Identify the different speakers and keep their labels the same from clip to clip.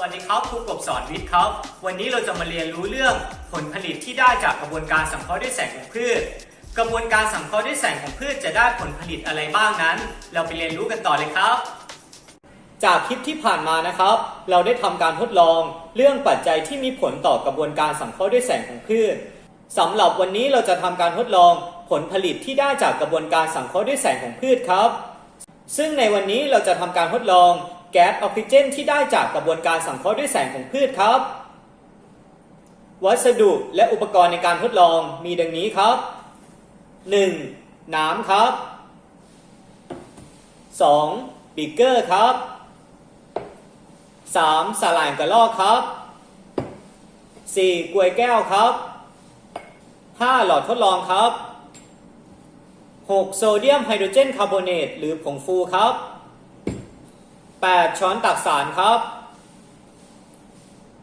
Speaker 1: วัสดีครับครูกบสอนวิทย์ครับ วันนี้เราจะมาเรียนรู้เรื่องผลผลิตที่ได้จากกระบวนการสังเคราะห์ด้วยแสงของพืช กระบวนการสังเคราะห์ด้วยแสงของพืชจะได้ผลผลิตอะไรบ้างนั้น เราไปเรียนรู้กันต่อเลยครับ จากคลิปที่ผ่านมานะครับ เราได้ทำการทดลองเรื่องปัจจัยที่มีผลต่อกระบวนการสังเคราะห์ด้วยแสงของพืชสำหรับวันนี้เราจะทำการทดลองผลผลิตที่ได้จากกระบวนการสังเคราะห์ด้วยแสงของพืชครับ ซึ่งในวันนี้เราจะทำการทดลอง แก๊สออกซิเจนที่ได้จากกระบวนการสังเคราะห์ด้วยแสงของพืชครับ วัสดุและอุปกรณ์ในการทดลองมีดังนี้ครับ 1. น้ำครับ 2. บีเกอร์ครับ 3. สาหร่ายกระลอกครับ 4. กลวยแก้วครับ 5. หลอดทดลองครับ 6. โซเดียมไฮโดรเจนคาร์บอเนตหรือผงฟูครับ 8. ช้อนตักสารครับ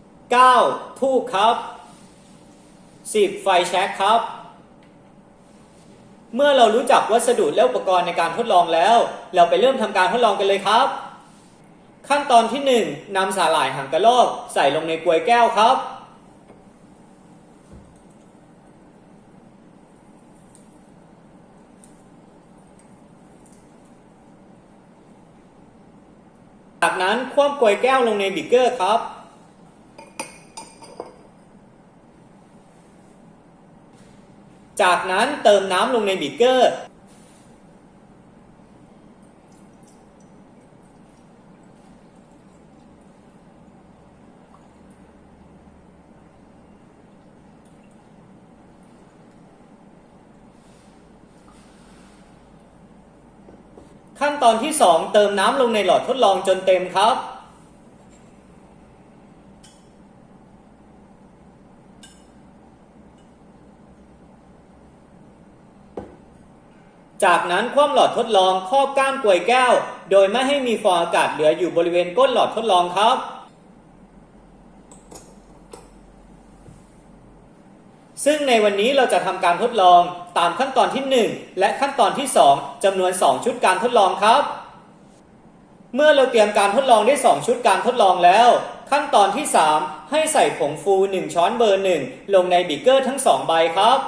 Speaker 1: 9. ทูบครับ 10. ไฟแช็กครับ เมื่อเรารู้จักวัสดุและอุปกรณ์ในการทดลองแล้ว เราไปเริ่มทำการทดลองกันเลยครับ ขั้นตอนที่ 1นำสาหร่ายหางกระรอกใส่ลงในกลวยแก้วครับ จากนั้นคว่ำกลวยแก้วลงในบิกเกอร์ครับ จากนั้นเติมน้ำลงในบิกเกอร์ ขั้นตอนที่ 2 เติมน้ำลงในหลอดทดลองจนเต็มครับ จากนั้นคว่ำหลอดทดลองครอบก้านกลวยแก้ว โดยไม่ให้มีฟองอากาศเหลืออยู่บริเวณก้นหลอดทดลองครับ ซึ่งในวันนี้เราจะทำการทดลองตามขั้นตอนที่ 1 และขั้นตอนที่ 2จำนวน 2 ชุดการทดลองครับ เมื่อเราเตรียมการทดลองได้ 2 ชุดการทดลองแล้ว ขั้นตอนที่ 3 ให้ใส่ผงฟู 1 ช้อนเบอร์ 1 ลงในบิเกอร์ทั้ง 2 ใบครับ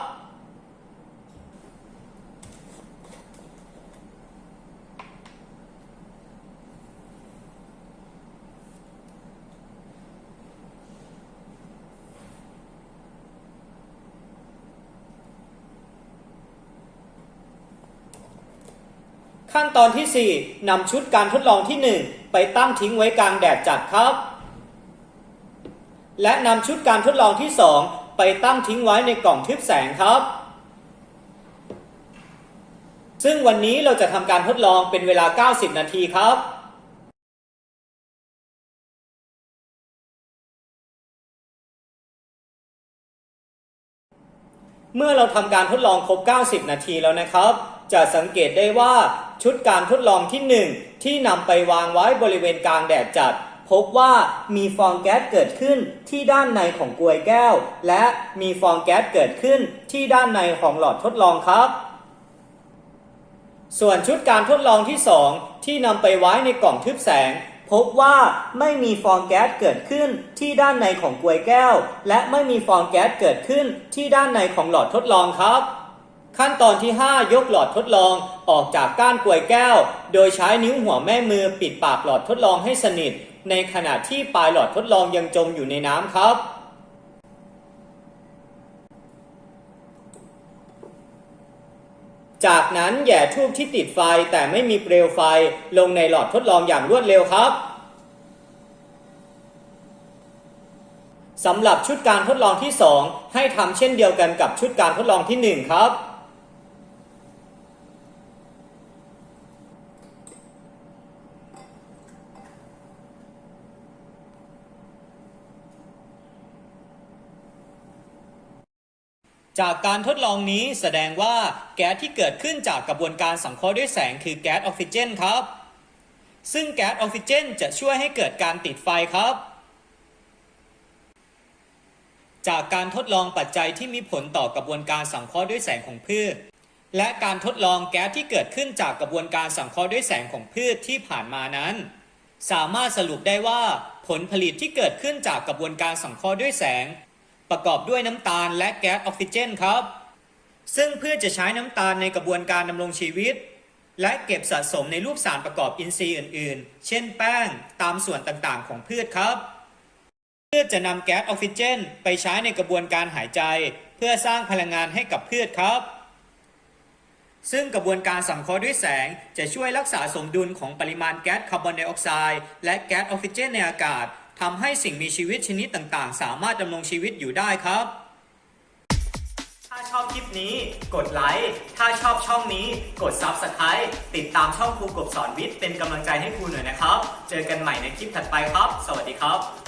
Speaker 1: ขั้นตอนที่ 4นำชุดการทดลองที่ 1 ไปตั้งทิ้งไว้กลางแดดจัดครับ และนำชุดการทดลองที่ 2 ไปตั้งทิ้งไว้ในกล่องทึบแสงครับ ซึ่งวันนี้เราจะทำการทดลองเป็นเวลา 90 นาทีครับเมื่อเราทำการทดลองครบ 90 นาทีแล้วนะครับ จะสังเกตได้ว่าชุดการทดลองที่ 1 ที่นำไปวางไว้บริเวณกลางแดดจัด พบว่ามีฟองแก๊สเกิดขึ้นที่ด้านในของกลวยแก้ว และมีฟองแก๊สเกิดขึ้นที่ด้านในของหลอดทดลองครับ ส่วนชุดการทดลองที่ 2 ที่นำไปไว้ในกล่องทึบแสงพบว่าไม่มีฟองแก๊สเกิดขึ้นที่ด้านในของกลวยแก้ว และไม่มีฟองแก๊สเกิดขึ้นที่ด้านในของหลอดทดลองครับ ขั้นตอนที่ 5 ยกหลอดทดลองออกจากก้านกลวยแก้ว โดยใช้นิ้วหัวแม่มือปิดปากหลอดทดลองให้สนิท ในขณะที่ปลายหลอดทดลองยังจมอยู่ในน้ำครับ จากนั้นแย่ทูบที่ติดไฟแต่ไม่มีเปลวไฟลงในหลอดทดลองอย่างรวดเร็วครับสำหรับชุดการทดลองที่ 2 ให้ทำเช่นเดียวกันกับชุดการทดลองที่ 1 ครับ จากการทดลองนี้แสดงว่าแก๊สที่เกิดขึ้นจากกระบวนการสังเคราะห์ด้วยแสงคือแก๊สออกซิเจนครับ ซึ่งแก๊สออกซิเจนจะช่วยให้เกิดการติดไฟครับ จากการทดลองปัจจัยที่มีผลต่อกระบวนการสังเคราะห์ด้วยแสงของพืช และการทดลองแก๊สที่เกิดขึ้นจากกระบวนการสังเคราะห์ด้วยแสงของพืชที่ผ่านมานั้น สามารถสรุปได้ว่าผลผลิตที่เกิดขึ้นจากกระบวนการสังเคราะห์ด้วยแสง ประกอบด้วยน้ำตาลและแก๊สออกซิเจนครับ ซึ่งเพืชจะใช้น้ำตาลในกระบวนการดำรงชีวิต และเก็บสะสมในรูปสารประกอบอินทรีย์อื่น ๆ เช่นแป้งตามส่วนต่างๆ ของพืชครับพืชจะนำแก๊สออกซิเจน ไปใช้ในกระบวนการหายใจ เพื่อสร้างพลังงานให้กับพืชครับ ซึ่งกระบวนการสังเคราะห์ด้วยแสงจะช่วยรักษาสมดุลของปริมาณแก๊สคาร์บอนไดออกไซด์และแก๊สออกซิเจนในอากาศ ทำให้สิ่งมีชีวิตชนิดต่างๆ สามารถดำรงชีวิตอยู่ได้ครับ ถ้าชอบคลิปนี้ กดไลค์ ถ้าชอบช่องนี้ กด Subscribe ติดตามช่องครูกบสอนวิทย์เป็นกำลังใจให้ครูหน่อยนะครับ เจอกันใหม่ในคลิปถัดไปครับ สวัสดีครับ